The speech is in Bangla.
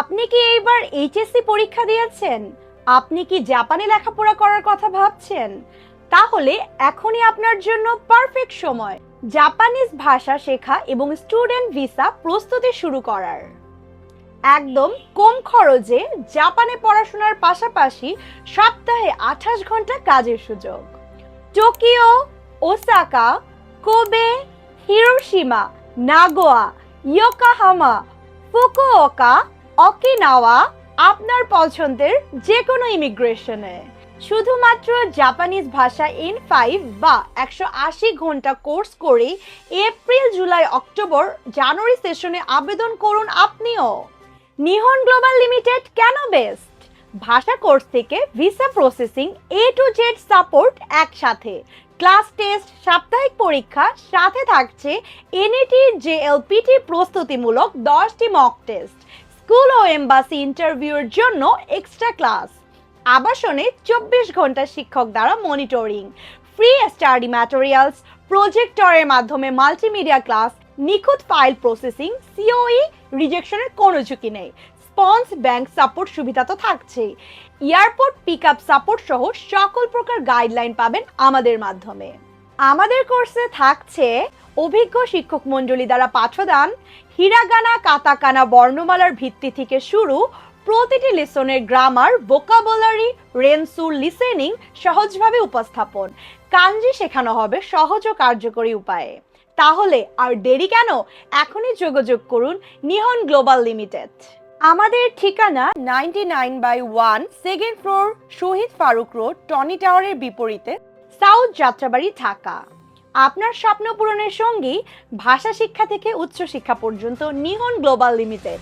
আপনি কি এইবার এইচএসসি পরীক্ষা দিয়েছেন? আপনি কি জাপানে লেখাপড়া করার কথা ভাবছেন? তাহলে এখনই আপনার জন্য পারফেক্ট সময়। জাপানিজ ভাষা শেখা এবং স্টুডেন্ট ভিসা প্রস্তুতি শুরু করার। একদম কম খরচে জাপানে পড়াশোনার পাশাপাশি সপ্তাহে আঠাশ ঘণ্টা কাজের সুযোগ। Tokyo, Osaka, Kobe, Hiroshima, Nagoya, Yokohama, Fukuoka Okinawa আপনার পছন্দের যে কোনো ইমিগ্রেশনে। শুধুমাত্র জাপানিজ ভাষা এন ফাইভ বা একশো আশি ঘণ্টা কোর্স করে এপ্রিল, জুলাই, অক্টোবর, জানুয়ারি সেশনে আবেদন করুন আপনিও। নিহন গ্লোবাল লিমিটেড কেন বেস্ট? ভাষা কোর্স থেকে visa processing A to Z support একসাথে। ক্লাস টেস্ট, সাপ্তাহিক পরীক্ষা, সাথে থাকছে এনইটি জেএলপিটি প্রস্তুতিমূলক দশটি মক টেস্ট স্কুল ও এম্বাসি ইন্টারভিউর জন্য এক্সট্রা ক্লাস আবাসনে চব্বিশ ঘণ্টা শিক্ষক দ্বারা মনিটরিং ফ্রি স্টাডি ম্যাটেরিয়ালস প্রজেক্টরের মাধ্যমে মাল্টিমিডিয়া ক্লাস নিখুঁত ফাইল প্রসেসিং সিওই রিজেকশনের কোনো ঝুঁকি নেই। স্পন্স ব্যাংক সাপোর্ট সুবিধা তো থাকছেই। এয়ারপোর্ট পিক আপ সাপোর্ট সহ সকল প্রকার গাইডলাইন পাবেন আমাদের মাধ্যমে। আমাদের কোর্সে থাকছে অভিজ্ঞ শিক্ষক মণ্ডলী দ্বারা পাঠদান হিরাগানা কাতাকানা বর্ণমালার ভিত্তি থেকে শুরু, প্রতিটি লেসনের গ্রামার ভোকাবুলারি রেনসু লিসেনিং সহজভাবে উপস্থাপন। কাঞ্জি শেখানো হবে সহজ ও কার্যকরী উপায়ে। তাহলে আর দেরি কেন? এখনই যোগাযোগ করুন নিহন গ্লোবাল লিমিটেড। আমাদের ঠিকানা ninety nine by one second floor Shahid Faruk road Tony টাওয়ারের বিপরীতে। সাউথ যাত্রাবাড়ি ঢাকা। আপনার স্বপ্ন পূরণের সঙ্গী ভাষা শিক্ষা থেকে উচ্চ শিক্ষা পর্যন্ত নিহন গ্লোবাল লিমিটেড।